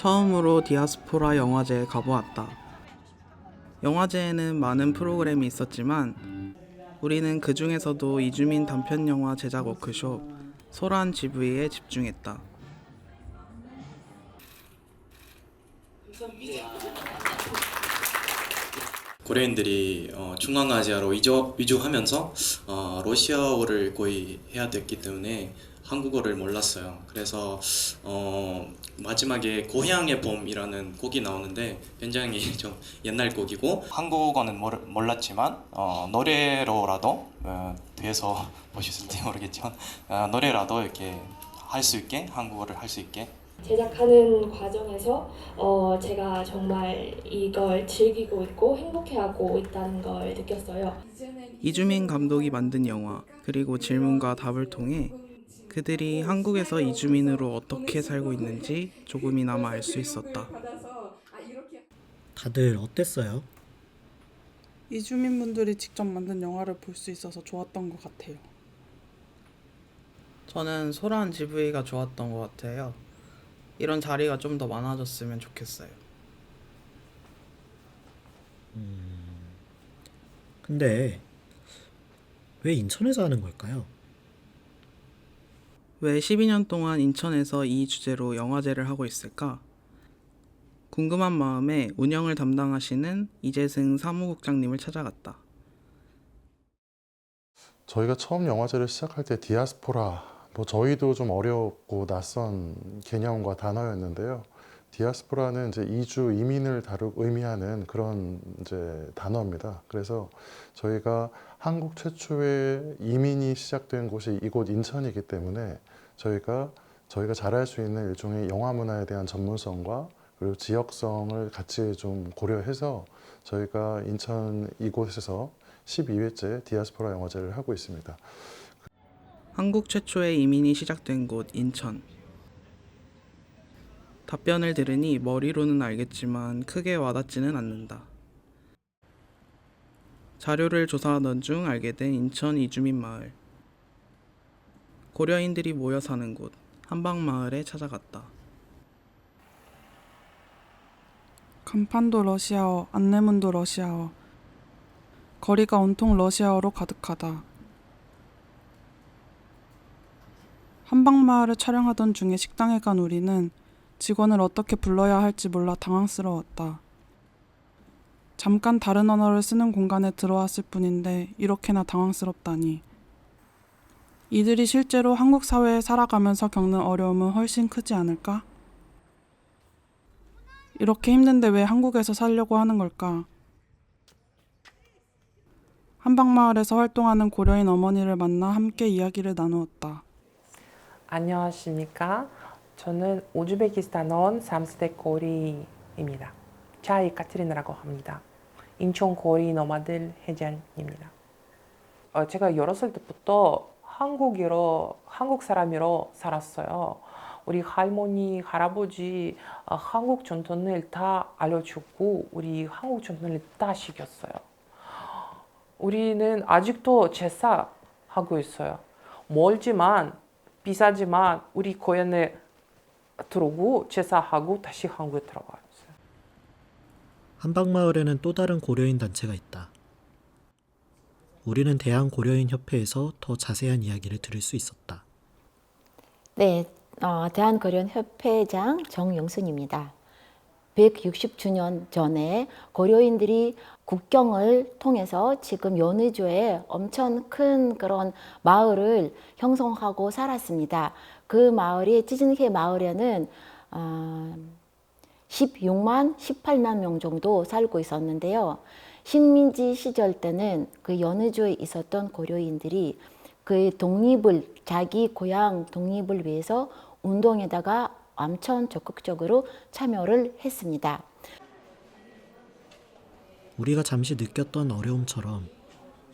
처음으로 디아스포라 영화제에 가보았다. 영화제에는 많은 프로그램이 있었지만 우리는 그 중에서도 이주민 단편 영화 제작 워크숍 소란 GV에 집중했다. 고려인들이 어, 중앙아시아로 이주, 이주하면서 어, 러시아어를 거의 해야 됐기 때문에 한국어를 몰랐어요. 그래서 어, 마지막에 고향의 봄이라는 곡이 나오는데 굉장히 좀 옛날 곡이고 한국어는 몰랐지만 어, 노래로라도 어, 뒤에서 보셨을지 모르겠지만 어, 노래라도 이렇게 할 수 있게 한국어를 할 수 있게 제작하는 과정에서 어, 제가 정말 이걸 즐기고 있고 행복해하고 있다는 걸 느꼈어요. 이주민 감독이 만든 영화 그리고 질문과 답을 통해 그들이 한국에서 이주민으로 어떻게 살고 있는지 조금이나마 알 수 있었다. 다들 어땠어요? 이주민분들이 직접 만든 영화를 볼 수 있어서 좋았던 것 같아요. 저는 소란 GV가 좋았던 것 같아요. 이런 자리가 좀 더 많아졌으면 좋겠어요. 근데 왜 인천에서 하는 걸까요? 왜 12년 동안 인천에서 이 주제로 영화제를 하고 있을까? 궁금한 마음에 운영을 담당하시는 이재승 사무국장님을 찾아갔다. 저희가 처음 영화제를 시작할 때 디아스포라 뭐 저희도 좀 어렵고 낯선 개념과 단어였는데요. 디아스포라는 이제 이주 이민을 다루 의미하는 그런 이제 단어입니다. 그래서 저희가 한국 최초의 이민이 시작된 곳이 이곳 인천이기 때문에 저희가 저희가 잘할 수 있는 일종의 영화 문화에 대한 전문성과 그리고 지역성을 같이 좀 고려해서 저희가 인천 이곳에서 12회째 디아스포라 영화제를 하고 있습니다. 한국 최초의 이민이 시작된 곳 인천. 답변을 들으니 머리로는 알겠지만 크게 와닿지는 않는다. 자료를 조사하던 중 알게 된 인천 이주민 마을. 고려인들이 모여 사는 곳 한방마을에 찾아갔다. 간판도 러시아어, 안내문도 러시아어. 거리가 온통 러시아어로 가득하다. 한방마을을 촬영하던 중에 식당에 간 우리는 직원을 어떻게 불러야 할지 몰라 당황스러웠다. 잠깐 다른 언어를 쓰는 공간에 들어왔을 뿐인데 이렇게나 당황스럽다니. 이들이 실제로 한국 사회에 살아가면서 겪는 어려움은 훨씬 크지 않을까? 이렇게 힘든데 왜 한국에서 살려고 하는 걸까? 한방마을에서 활동하는 고려인 어머니를 만나 함께 이야기를 나누었다. 안녕하십니까. 저는 우즈베키스탄 온 3세대 고리입니다. 차이 카트리나라고 합니다. 인천 고리 노마들 회장입니다. 어, 제가 살 때부터 한국이로 한국 사람으로 살았어요. 우리 할머니, 할아버지 어, 한국 전통을 다 알려주고 우리 한국 전통을 다 시켰어요. 우리는 아직도 제사 하고 있어요. 멀지만 비싸지만 우리 고향에 들어오고 제사하고 다시 한국에 들어가요. 한방마을에는 또 다른 고려인 단체가 있다. 우리는 대한 고려인 협회에서 더 자세한 이야기를 들을 수 있었다. 네, 어, 대한 고려협회장 정영순입니다. 160주년 전에 고려인들이 국경을 통해서 지금 연의주에 엄청 큰 그런 마을을 형성하고 살았습니다. 그 마을이 찌진회 마을에는 어, 16만, 18만 명 정도 살고 있었는데요. 식민지 시절 때는 그 연의주에 있었던 고려인들이 그 독립을 자기 고향 독립을 위해서 운동에다가 엄청 적극적으로 참여를 했습니다. 우리가 잠시 느꼈던 어려움처럼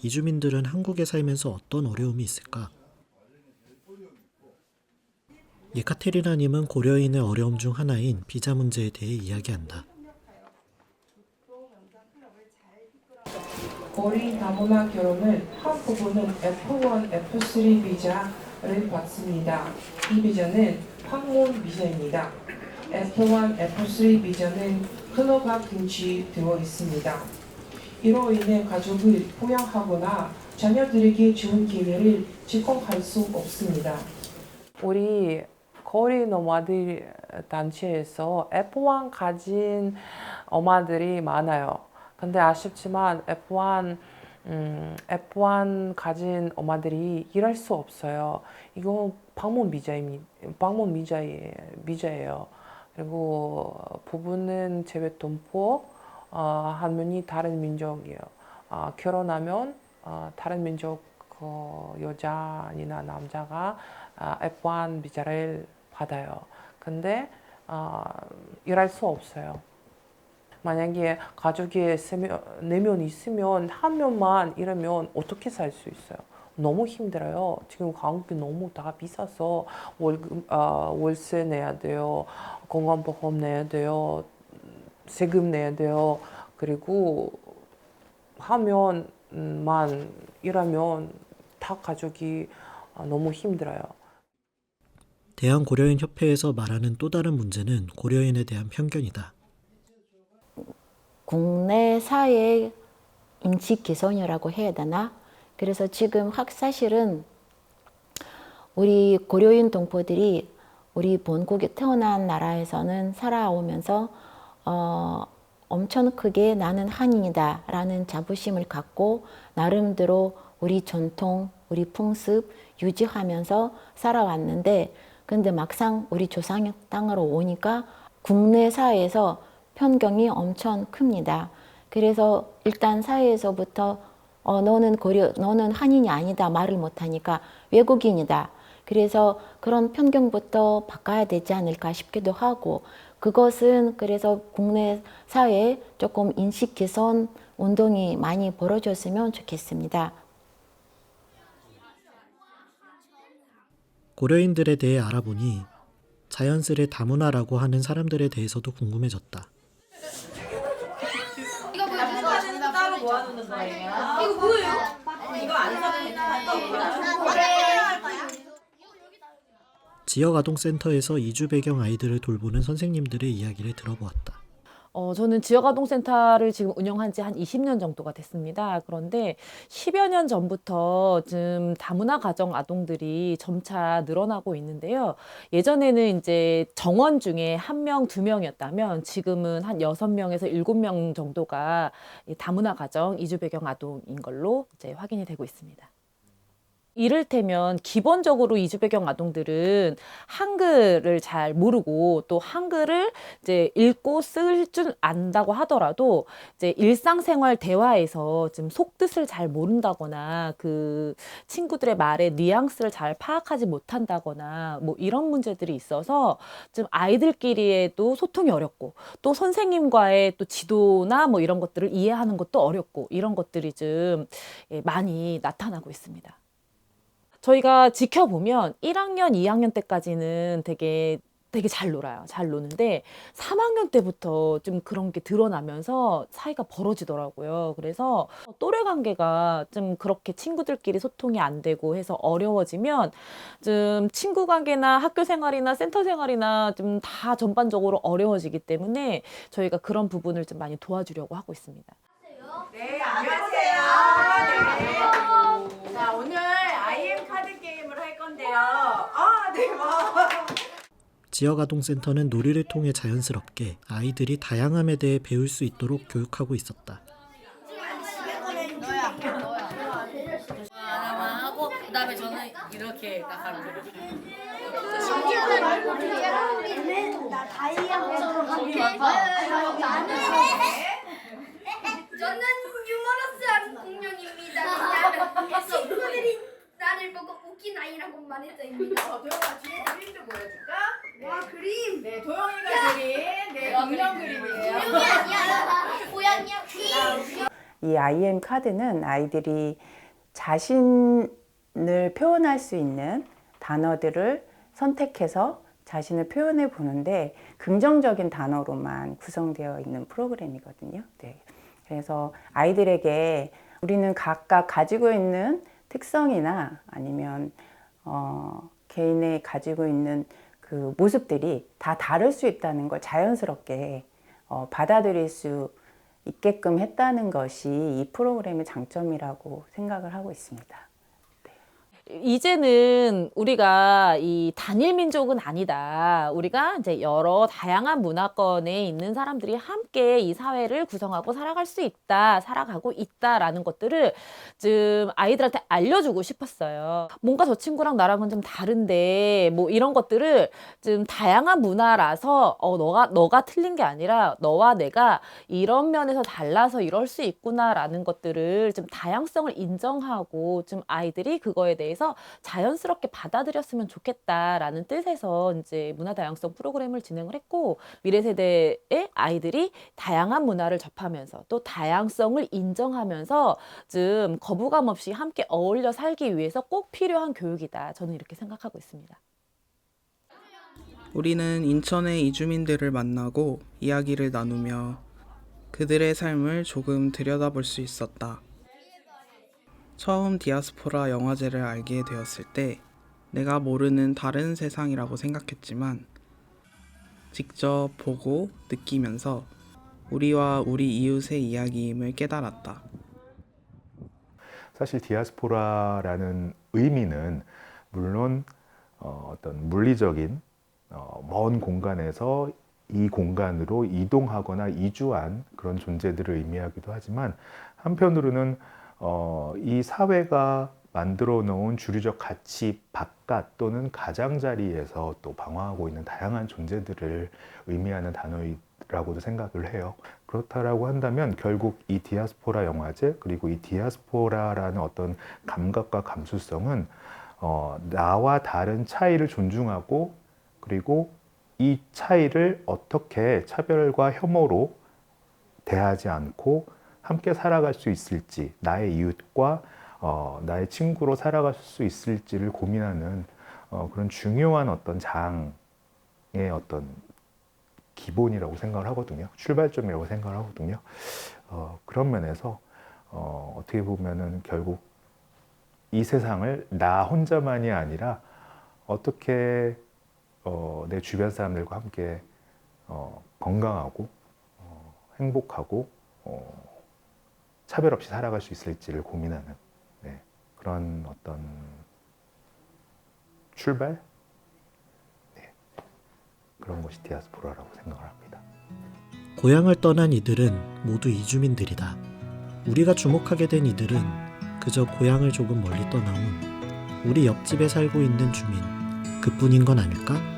이주민들은 한국에 살면서 어떤 어려움이 있을까? 예카테리나님은 고려인의 어려움 중 하나인 비자 문제에 대해 이야기한다. 고리 다문화 결혼을 한 부분은 F1, F3 비자를 받습니다. 이 비자는 방문 비자입니다. F1, F3 비전은 클로박 등취되어 있습니다. 이로 인해 가족을 부양하거나 자녀들에게 좋은 기회를 제공할 수 없습니다. 우리 거리 노마들 단체에서 F1 가진 엄마들이 많아요. 근데 아쉽지만 F1 음, F1 가진 엄마들이 일할 수 없어요. 이거 방문 비자입니다. 방문 비자예, 비자예요. 그리고 부부는 제외 동포, 어, 한 분이 다른 민족이에요. 어, 결혼하면 어, 다른 민족 그 여자나 남자가 아, F1 비자를 받아요. 근데 어, 일할 수 없어요. 만약에 가족이 네명 있으면 한 명만 이러면 어떻게 살 수 있어요? 너무 힘들어요. 지금 한국이 너무 다 비싸서 월급, 아, 월세 내야 돼요. 건강보험 내야 돼요. 세금 내야 돼요. 그리고 하면만 일하면 다 가족이 아, 너무 힘들어요. 대한고려인 협회에서 말하는 또 다른 문제는 고려인에 대한 편견이다. 국내 사회 인식 개선이라고 해야 되나? 그래서 지금 확 사실은 우리 고려인 동포들이 우리 본국에 태어난 나라에서는 살아오면서 어, 엄청 크게 나는 한인이다 라는 자부심을 갖고 나름대로 우리 전통, 우리 풍습 유지하면서 살아왔는데 근데 막상 우리 조상 땅으로 오니까 국내 사회에서 편견이 엄청 큽니다. 그래서 일단 사회에서부터 어, 너는 고려, 너는 한인이 아니다 말을 못하니까 외국인이다. 그래서 그런 편견부터 바꿔야 되지 않을까 싶기도 하고 그것은 그래서 국내 사회에 조금 인식 개선 운동이 많이 벌어졌으면 좋겠습니다. 고려인들에 대해 알아보니 자연스레 다문화라고 하는 사람들에 대해서도 궁금해졌다. 지역 아동센터에서 이주 배경 아이들을 돌보는 선생님들의 이야기를 들어보았다. 어, 저는 지역아동센터를 지금 운영한 지 한 20년 정도가 됐습니다. 그런데 10여 년 전부터 좀 다문화 가정 아동들이 점차 늘어나고 있는데요. 예전에는 이제 정원 중에 한 명, 두 명이었다면 지금은 한 여섯 명에서 일곱 명 정도가 이 다문화 가정 이주 배경 아동인 걸로 이제 확인이 되고 있습니다. 이를테면 기본적으로 이주 배경 아동들은 한글을 잘 모르고 또 한글을 이제 읽고 쓸 줄 안다고 하더라도 이제 일상생활 대화에서 좀 속뜻을 잘 모른다거나 그 친구들의 말의 뉘앙스를 잘 파악하지 못한다거나 뭐 이런 문제들이 있어서 좀 아이들끼리에도 소통이 어렵고 또 선생님과의 또 지도나 뭐 이런 것들을 이해하는 것도 어렵고 이런 것들이 좀 예, 많이 나타나고 있습니다. 저희가 지켜보면 1학년, 2학년 때까지는 되게 되게 잘 놀아요. 잘 노는데 3학년 때부터 좀 그런 게 드러나면서 사이가 벌어지더라고요. 그래서 또래 관계가 좀 그렇게 친구들끼리 소통이 안 되고 해서 어려워지면 좀 친구 관계나 학교 생활이나 센터 생활이나 좀 다 전반적으로 어려워지기 때문에 저희가 그런 부분을 좀 많이 도와주려고 하고 있습니다. 네, 안녕하세요. 네. 뭐. 지역아동센터는 놀이를 통해 자연스럽게 아이들이 다양함에 대해 배울 수 있도록 교육하고 있었다. 하고 그다음에 저는 이렇게 나가는 거예요. 저는 유머러스한 공룡입니다. 친구들이 나를 보고 웃긴 아이라고만 했어입니다. 도영아 뒤에 그림도 보여줄까? 와 그림. 네, 도영이가 그린 네, 공룡 그림이에요. 공룡이 아니야. 고양이야. 이 IM 카드는 아이들이 자신을 표현할 수 있는 단어들을 선택해서 자신을 표현해 보는데 긍정적인 단어로만 구성되어 있는 프로그램이거든요. 네. 그래서 아이들에게 우리는 각각 가지고 있는 특성이나 아니면 어, 개인의 가지고 있는 그 모습들이 다 다를 수 있다는 걸 자연스럽게 어, 받아들일 수 있게끔 했다는 것이 이 프로그램의 장점이라고 생각을 하고 있습니다. 이제는 우리가 이 단일 민족은 아니다. 우리가 이제 여러 다양한 문화권에 있는 사람들이 함께 이 사회를 구성하고 살아갈 수 있다, 살아가고 있다라는 것들을 좀 아이들한테 알려주고 싶었어요. 뭔가 저 친구랑 나랑은 좀 다른데 뭐 이런 것들을 좀 다양한 문화라서 어 너가 너가 틀린 게 아니라 너와 내가 이런 면에서 달라서 이럴 수 있구나라는 것들을 좀 다양성을 인정하고 좀 아이들이 그거에 대해 서 자연스럽게 받아들였으면 좋겠다라는 뜻에서 이제 문화 다양성 프로그램을 진행을 했고 미래 세대의 아이들이 다양한 문화를 접하면서 또 다양성을 인정하면서 좀 거부감 없이 함께 어울려 살기 위해서 꼭 필요한 교육이다. 저는 이렇게 생각하고 있습니다. 우리는 인천의 이주민들을 만나고 이야기를 나누며 그들의 삶을 조금 들여다볼 수 있었다. 처음 디아스포라 영화제를 알게 되었을 때 내가 모르는 다른 세상이라고 생각했지만 직접 보고 느끼면서 우리와 우리 이웃의 이야기임을 깨달았다. 사실 디아스포라라는 의미는 물론 어, 어떤 물리적인 어, 먼 공간에서 이 공간으로 이동하거나 이주한 그런 존재들을 의미하기도 하지만 한편으로는 어, 이 사회가 만들어 놓은 주류적 가치 바깥 또는 가장자리에서 또 방황하고 있는 다양한 존재들을 의미하는 단어라고도 생각을 해요. 그렇다라고 한다면 결국 이 디아스포라 영화제 그리고 이 디아스포라라는 어떤 감각과 감수성은 어, 나와 다른 차이를 존중하고 그리고 이 차이를 어떻게 차별과 혐오로 대하지 않고 함께 살아갈 수 있을지 나의 이웃과 어, 나의 친구로 살아갈 수 있을지를 고민하는 어, 그런 중요한 어떤 장의 어떤 기본이라고 생각을 하거든요. 출발점이라고 생각을 하거든요. 어, 그런 면에서 어, 어떻게 보면은 결국 이 세상을 나 혼자만이 아니라 어떻게 어, 내 주변 사람들과 함께 어, 건강하고 어, 행복하고 어, 차별 없이 살아갈 수 있을지를 고민하는 네, 그런 어떤 출발 네, 그런 것이 디아스포라라고 생각을 합니다. 고향을 떠난 이들은 모두 이주민들이다. 우리가 주목하게 된 이들은 그저 고향을 조금 멀리 떠나온 우리 옆집에 살고 있는 주민 그뿐인 건 아닐까?